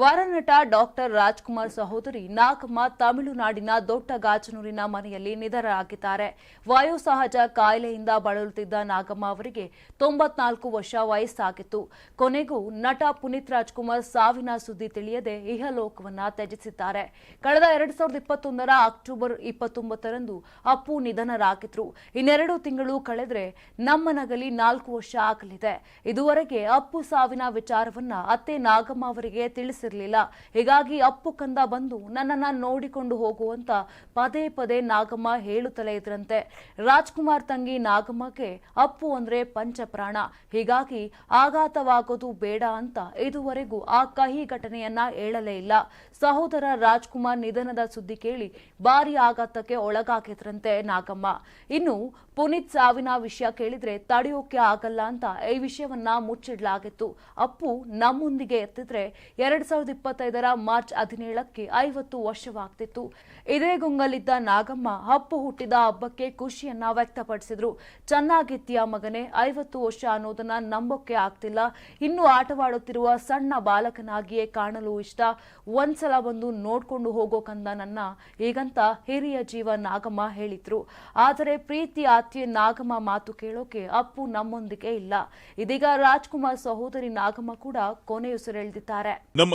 ವರನಟ doctor Rajkumar ಸಹೋದರಿ ನಾಗಮ್ಮ ತಮಿಳುನಾಡಿನ ದೊಡ್ಡ ಗಾಜನೂರಿನ ಮನೆಯಲ್ಲಿ ನಿಧನರಾಗಿದ್ದಾರೆ. ವಾಯುಸಹಜ ಕಾಯಿಲೆಯಿಂದ ಬಳಲುತ್ತಿದ್ದ ನಾಗಮ್ಮ ಅವರಿಗೆ ತೊಂಬತ್ನಾಲ್ಕು ವರ್ಷ ವಯಸ್ಸಾಗಿತ್ತು. ಕೊನೆಗೂ ನಟ ಪುನೀತ್ ರಾಜ್ಕುಮಾರ್ ಸಾವಿನ ಸುದ್ದಿ ತಿಳಿಯದೆ ಇಹಲೋಕವನ್ನ ತ್ಯಜಿಸಿದ್ದಾರೆ. ಕಳೆದ ಎರಡ್ ಸಾವಿರದ ಇಪ್ಪತ್ತೊಂದರ ಅಕ್ಟೋಬರ್ ಇಪ್ಪತ್ತೊಂಬತ್ತರಂದು ಅಪ್ಪು ನಿಧನರಾಗಿದ್ರು. ಇನ್ನೆರಡು ತಿಂಗಳು ಕಳೆದ್ರೆ ನಮ್ಮ ನಗಲಿ ನಾಲ್ಕು ವರ್ಷ ಆಗಲಿದೆ. ಇದುವರೆಗೆ ಅಪ್ಪು ಸಾವಿನ ವಿಚಾರವನ್ನ ಅತ್ತೆ ನಾಗಮ್ಮ ಅವರಿಗೆ ತಿಳಿಸಿರ್ಲಿಲ್ಲ ಹೀಗಾಗಿ ಅಪ್ಪು ಕಂದ ಬಂದು ನನ್ನನ್ನ ನೋಡಿಕೊಂಡು ಹೋಗುವಂತ ಪದೇ ಪದೇ ನಾಗಮ್ಮ ಹೇಳುತ್ತಲೇ ಇದ್ರಂತೆ. ರಾಜ್ಕುಮಾರ್ ತಂಗಿ ನಾಗಮ್ಮಗೆ ಅಪ್ಪು ಅಂದ್ರೆ ಪಂಚಪ್ರಾಣ. ಹೀಗಾಗಿ ಆಘಾತವಾಗೋದು ಬೇಡ ಅಂತ ಇದುವರೆಗೂ ಆ ಕಹಿ ಘಟನೆಯನ್ನ ಹೇಳಲೇ ಇಲ್ಲ. ಸಹೋದರ ರಾಜ್ಕುಮಾರ್ ನಿಧನದ ಸುದ್ದಿ ಕೇಳಿ ಭಾರಿ ಆಘಾತಕ್ಕೆ ಒಳಗಾಗಿದ್ರಂತೆ ನಾಗಮ್ಮ. ಇನ್ನು ಪುನೀತ್ ಸಾವಿನ ವಿಷಯ ಕೇಳಿದ್ರೆ ತಡೆಯೋಕೆ ಆಗಲ್ಲ ಅಂತ ಈ ವಿಷಯವನ್ನ ಮುಚ್ಚಿಡಲಾಗಿತ್ತು. ಅಪ್ಪು ನಮ್ಮೊಂದಿಗೆ ಎತ್ತಿದ್ರೆ ಎರಡ್ ಸಾವಿರದ ಇಪ್ಪತ್ತೈದರ ಮಾರ್ಚ್ ಹದಿನೇಳಕ್ಕೆ ಐವತ್ತು ವರ್ಷವಾಗ್ತಿತ್ತು. ಇದೇ ಗುಂಗಲಿದ್ದ ನಾಗಮ್ಮ ಅಪ್ಪು ಹುಟ್ಟಿದ ಹಬ್ಬಕ್ಕೆ ಖುಷಿಯನ್ನ ವ್ಯಕ್ತಪಡಿಸಿದ್ರು. ಚೆನ್ನಾಗಿತ್ತೀಯ ಮಗನೇ, ಐವತ್ತು ವರ್ಷ ಅನ್ನೋದನ್ನ ನಂಬೋಕೆ ಆಗ್ತಿಲ್ಲ. ಇನ್ನು ಆಟವಾಡುತ್ತಿರುವ ಸಣ್ಣ ಬಾಲಕನಾಗಿಯೇ ಕಾಣಲು ಇಷ್ಟ. ಒಂದ್ಸಲ ಬಂದು ನೋಡ್ಕೊಂಡು ಹೋಗೋಕಂದ ನನ್ನ ಹೀಗಂತ ಹಿರಿಯ ಜೀವ ನಾಗಮ್ಮ ಹೇಳಿದ್ರು. ಆದರೆ ಪ್ರೀತಿ ಆತ್ಯೆ ನಾಗಮ್ಮ ಮಾತು ಕೇಳೋಕೆ ಅಪ್ಪು ನಮ್ಮೊಂದಿಗೆ ಇಲ್ಲ. ಇದೀಗ ರಾಜ್ಕುಮಾರ್ ಸಹೋದರಿ ನಾಗಮ್ಮ ಕೂಡ ಕೊನೆಯುಸಿರೆಳೆದಿದ್ದಾರೆ. ನಮ್ಮ